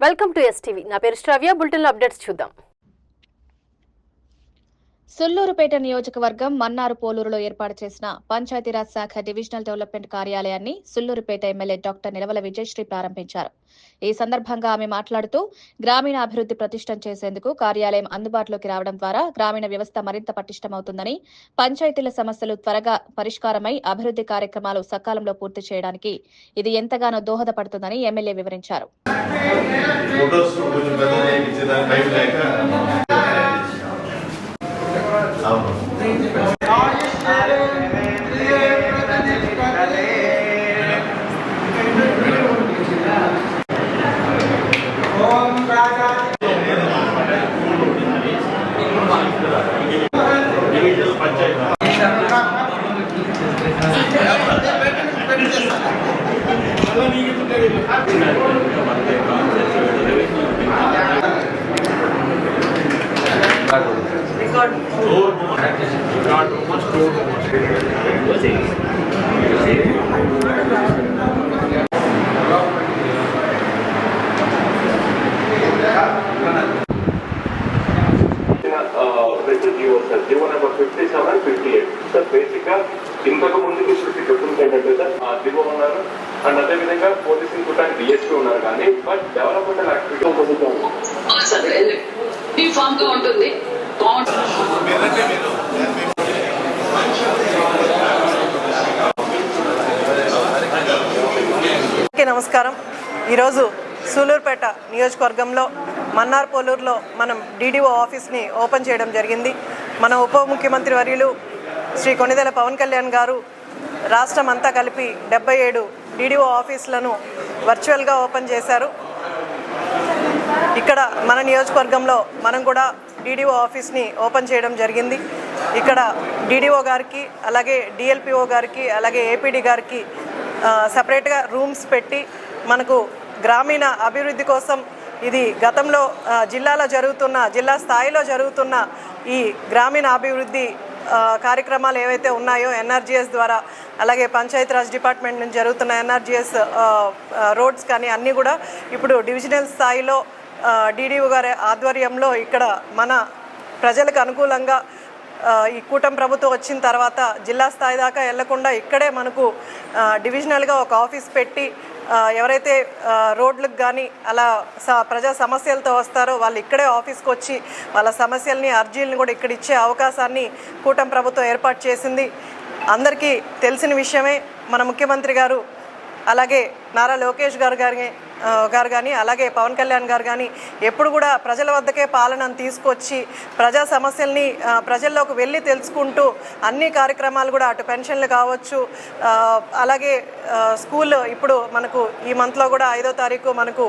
Welcome to STV. నా పేరు శ్రవ్య. Bulletin updates చూద్దాం. సుల్లూరుపేట నియోజకవర్గం మన్నారు పోలూరులో ఏర్పాటు చేసిన పంచాయతీరాజ్ శాఖ డివిజనల్ డెవలప్మెంట్ కార్యాలయాన్ని సుల్లూరుపేట ఎమ్మెల్యే డాక్టర్ నిలవల విజయశ్రీ ప్రారంభించారు. ఈ సందర్భంగా ఆమె మాట్లాడుతూ గ్రామీణ అభివృద్ధి ప్రతిష్టం చేసేందుకు కార్యాలయం అందుబాటులోకి రావడం ద్వారా గ్రామీణ వ్యవస్థ మరింత పటిష్టమవుతుందని పంచాయతీల సమస్యలు త్వరగా పరిష్కారమై అభివృద్ధి కార్యక్రమాలు సకాలంలో పూర్తి చేయడానికి ఇది ఎంతగానో దోహదపడుతుందని ఎమ్మెల్యే వివరించారు. Not too much, too much. And అదే విధంగా పోలీసింగ్ కూడా డిఎస్పీ ఉన్నారు కానీ బట్ డెవలప్మెంటల్ యాక్టివిటీ గా ఉంటుంది. నమస్కారం. ఈరోజు సూలూరుపేట నియోజకవర్గంలో మన్నార్ పోలూరులో మనం డీడీఓ ఆఫీస్ని ఓపెన్ చేయడం జరిగింది. మన ఉప ముఖ్యమంత్రి వర్యులు శ్రీ కొనిదెల పవన్ కళ్యాణ్ గారు రాష్ట్రం అంతా కలిపి డెబ్బై ఏడు డీడీఓ ఆఫీసులను వర్చువల్గా ఓపెన్ చేశారు. ఇక్కడ మన నియోజకవర్గంలో మనం కూడా డీడీఓ ఆఫీస్ని ఓపెన్ చేయడం జరిగింది. ఇక్కడ డీడీఓ గారికి అలాగే డిఎల్పిఓ గారికి అలాగే ఏపీడీ గారికి సపరేట్గా రూమ్స్ పెట్టి మనకు గ్రామీణ అభివృద్ధి కోసం ఇది గతంలో జిల్లాలో జరుగుతున్న జిల్లా స్థాయిలో జరుగుతున్న ఈ గ్రామీణ అభివృద్ధి కార్యక్రమాలు ఏవైతే ఉన్నాయో ఎన్ఆర్జీఎస్ ద్వారా అలాగే పంచాయతీరాజ్ డిపార్ట్మెంట్ నుంచి జరుగుతున్న ఎన్ఆర్జీఎస్ రోడ్స్ కానీ అన్నీ కూడా ఇప్పుడు డివిజనల్ స్థాయిలో డీడీఓ గారి ఆధ్వర్యంలో ఇక్కడ మన ప్రజలకు అనుకూలంగా ఈ కూటమి ప్రభుత్వం వచ్చిన తర్వాత జిల్లా స్థాయి దాకా వెళ్ళకుండా ఇక్కడే మనకు డివిజనల్గా ఒక ఆఫీస్ పెట్టి ఎవరైతే రోడ్లకు కానీ అలా స ప్రజా సమస్యలతో వస్తారో వాళ్ళు ఇక్కడే ఆఫీస్కి వచ్చి వాళ్ళ సమస్యల్ని అర్జీలను కూడా ఇక్కడ ఇచ్చే అవకాశాన్ని కూటమి ప్రభుత్వం ఏర్పాటు చేసింది. అందరికీ తెలిసిన విషయమే మన ముఖ్యమంత్రి గారు అలాగే నారా లోకేష్ గారు గారి గారు కానీ అలాగే పవన్ కళ్యాణ్ గారు కానీ ఎప్పుడు కూడా ప్రజల వద్దకే పాలనను తీసుకొచ్చి ప్రజా సమస్యల్ని ప్రజల్లోకి వెళ్ళి తెలుసుకుంటూ అన్ని కార్యక్రమాలు కూడా అటు పెన్షన్లు కావచ్చు అలాగే స్కూల్ ఇప్పుడు మనకు ఈ మంత్లో కూడా ఐదో తారీఖు మనకు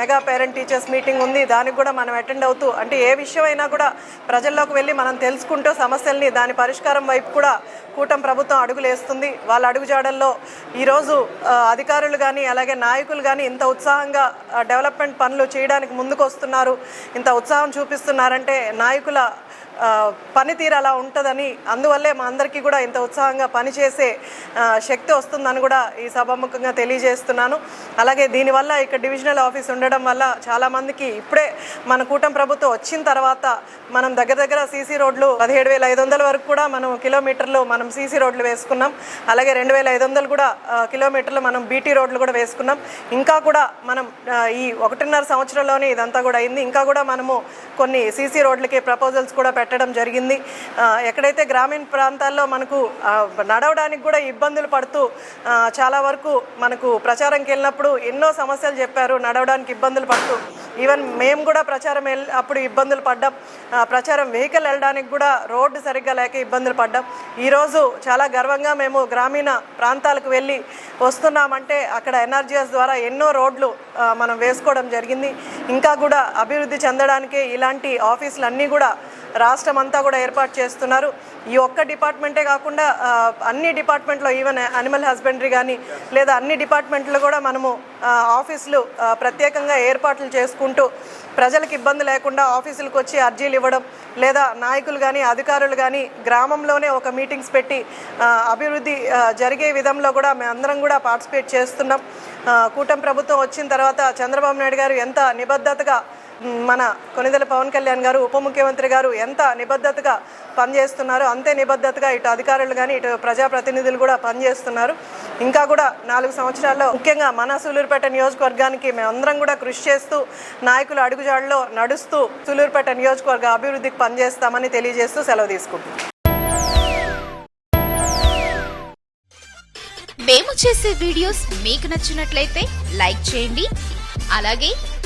మెగా పేరెంట్ టీచర్స్ మీటింగ్ ఉంది దానికి కూడా మనం అటెండ్ అవుతూ అంటే ఏ విషయమైనా కూడా ప్రజల్లోకి వెళ్ళి మనం తెలుసుకుంటూ సమస్యల్ని దాని పరిష్కారం వైపు కూడా కూటమి ప్రభుత్వం అడుగులేస్తుంది. వాళ్ళ అడుగుజాడల్లో ఈరోజు అధికారులు కానీ అలాగే నాయకులు కానీ ఇంత ఉత్సాహంగా డెవలప్మెంట్ పనులు చేయడానికి ముందుకు వస్తున్నారు ఇంత ఉత్సాహం చూపిస్తున్నారంటే నాయకుల పనితీరు అలా ఉంటుందని అందువల్లే మా అందరికీ కూడా ఇంత ఉత్సాహంగా పనిచేసే శక్తి వస్తుందని కూడా ఈ సభాముఖంగా తెలియజేస్తున్నాను. అలాగే దీనివల్ల ఇక్కడ డివిజనల్ ఆఫీస్ ఉండడం వల్ల చాలామందికి ఇప్పుడే మన కూటమి ప్రభుత్వం వచ్చిన తర్వాత మనం దగ్గర దగ్గర సీసీ రోడ్లు పదిహేడు వేల ఐదు వందల వరకు కూడా మనం కిలోమీటర్లు మనం సీసీ రోడ్లు వేసుకున్నాం. అలాగే రెండు వేల ఐదు వందలు కూడా కిలోమీటర్లు మనం బీటీ రోడ్లు కూడా వేసుకున్నాం. ఇంకా కూడా మనం ఈ ఒకటిన్నర సంవత్సరంలోనే ఇదంతా కూడా అయింది. ఇంకా కూడా మనము కొన్ని సీసీ రోడ్లకి ప్రపోజల్స్ కూడా పెట్టడం జరిగింది. ఎక్కడైతే గ్రామీణ ప్రాంతాల్లో మనకు నడవడానికి కూడా ఇబ్బందులు పడుతూ చాలా వరకు మనకు ప్రచారంకి వెళ్ళినప్పుడు ఎన్నో సమస్యలు చెప్పారు నడవడానికి ఇబ్బందులు పడుతూ. ఈవెన్ మేము కూడా ప్రచారం వెళ్ళి అప్పుడు ఇబ్బందులు పడ్డాం. ప్రచారం వెహికల్ వెళ్ళడానికి కూడా రోడ్డు సరిగ్గా లేక ఇబ్బందులు పడ్డాం. ఈరోజు చాలా గర్వంగా మేము గ్రామీణ ప్రాంతాలకు వెళ్ళి వస్తున్నామంటే అక్కడ ఎన్ఆర్జీఎస్ ద్వారా ఎన్నో రోడ్లు మనం వేసుకోవడం జరిగింది. ఇంకా కూడా అభివృద్ధి చెందడానికి ఇలాంటి ఆఫీసులు అన్నీ కూడా రాష్ట్రం అంతా కూడా ఏర్పాటు చేస్తున్నారు. ఈ ఒక్క డిపార్ట్మెంటే కాకుండా అన్ని డిపార్ట్మెంట్లో ఈవెన్ అనిమల్ హస్బెండరీ కానీ లేదా అన్ని డిపార్ట్మెంట్లో కూడా మనము ఆఫీసులు ప్రత్యేకంగా ఏర్పాట్లు చేసుకుంటూ ప్రజలకు ఇబ్బంది లేకుండా ఆఫీసులకు వచ్చి అర్జీలు ఇవ్వడం లేదా నాయకులు కానీ అధికారులు కానీ గ్రామంలోనే ఒక మీటింగ్స్ పెట్టి అభివృద్ధి జరిగే విధంలో కూడా మేమందరం కూడా పార్టిసిపేట్ చేస్తున్నాం. కూటమి ప్రభుత్వం వచ్చిన తర్వాత చంద్రబాబు నాయుడు గారు ఎంత నిబద్ధతగా మన కొనిదెల పవన్ కళ్యాణ్ గారు ఉప ముఖ్యమంత్రి గారు ఎంత నిబద్ధతగా పనిచేస్తున్నారో అంతే నిబద్ధతగా ఇటు అధికారులు కానీ ఇటు ప్రజాప్రతినిధులు కూడా పనిచేస్తున్నారు. ఇంకా కూడా నాలుగు సంవత్సరాల్లో ముఖ్యంగా మన సూలూరుపేట నియోజకవర్గానికి మేమందరం కూడా కృషి చేస్తూ నాయకుల అడుగుజాడలో నడుస్తూ సూలూరుపేట నియోజకవర్గ అభివృద్ధికి పనిచేస్తామని తెలియజేస్తూ సెలవు తీసుకుంటున్నాం. మేము చేసే వీడియోస్ మీకు నచ్చినట్లయితే లైక్ చేయండి. అలాగే